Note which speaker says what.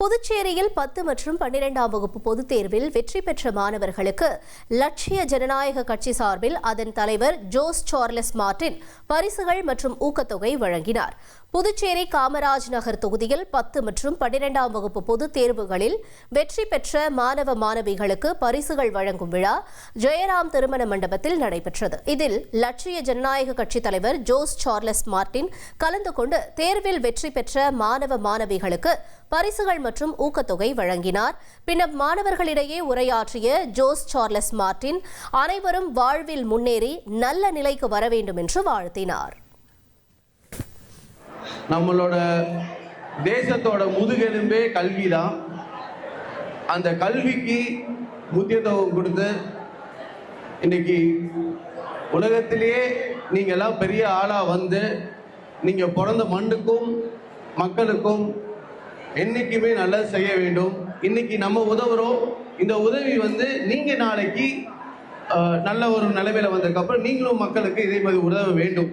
Speaker 1: புதுச்சேரியில் பத்து மற்றும் பன்னிரெண்டாம் வகுப்பு பொதுத் தேர்வில் வெற்றி பெற்ற மாணவர்களுக்கு லட்சிய ஜனநாயக கட்சி சார்பில் அதன் தலைவர் ஜோஸ் சார்லஸ் மார்டின் பரிசுகள் மற்றும் ஊக்கத்தொகை வழங்கினார். புதுச்சேரி காமராஜ் நகர் தொகுதியில் பத்து மற்றும் பன்னிரெண்டாம் வகுப்பு பொதுத் தேர்வுகளில் வெற்றி பெற்ற மாணவ மாணவிகளுக்கு பரிசுகள் வழங்கும் விழா ஜெயராம் திருமண மண்டபத்தில் நடைபெற்றது. இதில் லட்சிய ஜனநாயக கட்சித் தலைவர் ஜோஸ் சார்லஸ் மார்டின் கலந்து கொண்டு தேர்வில் வெற்றி பெற்ற மாணவ மாணவிகளுக்கு பரிசுகள் மற்றும் ஊக்கத்தொகை வழங்கினார். பின்னர் மாணவர்களிடையே உரையாற்றிய ஜோஸ் சார்லஸ் மார்டின் அனைவரும் வாழ்வில் முன்னேறி நல்ல நிலைக்கு வர வேண்டும் என்று வாழ்த்தினார்.
Speaker 2: நம்மளோட தேசத்தோட முதுகெலும்பே கல்வி தான் அந்த கல்விக்கு முக்கியத்துவம் கொடுத்து இன்னைக்கு உலகத்திலேயே நீங்கள்லாம் பெரிய ஆளாக வந்து நீங்கள் பிறந்த மண்ணுக்கும் மக்களுக்கும் என்றைக்குமே நல்லது செய்ய வேண்டும். இன்னைக்கு நம்ம உதவுறோம். இந்த உதவி வந்து நீங்கள் நாளைக்கு நல்ல ஒரு நிலைமையில் வந்ததுக்கப்புறம் நீங்களும் மக்களுக்கு இதே மாதிரி உதவ வேண்டும்.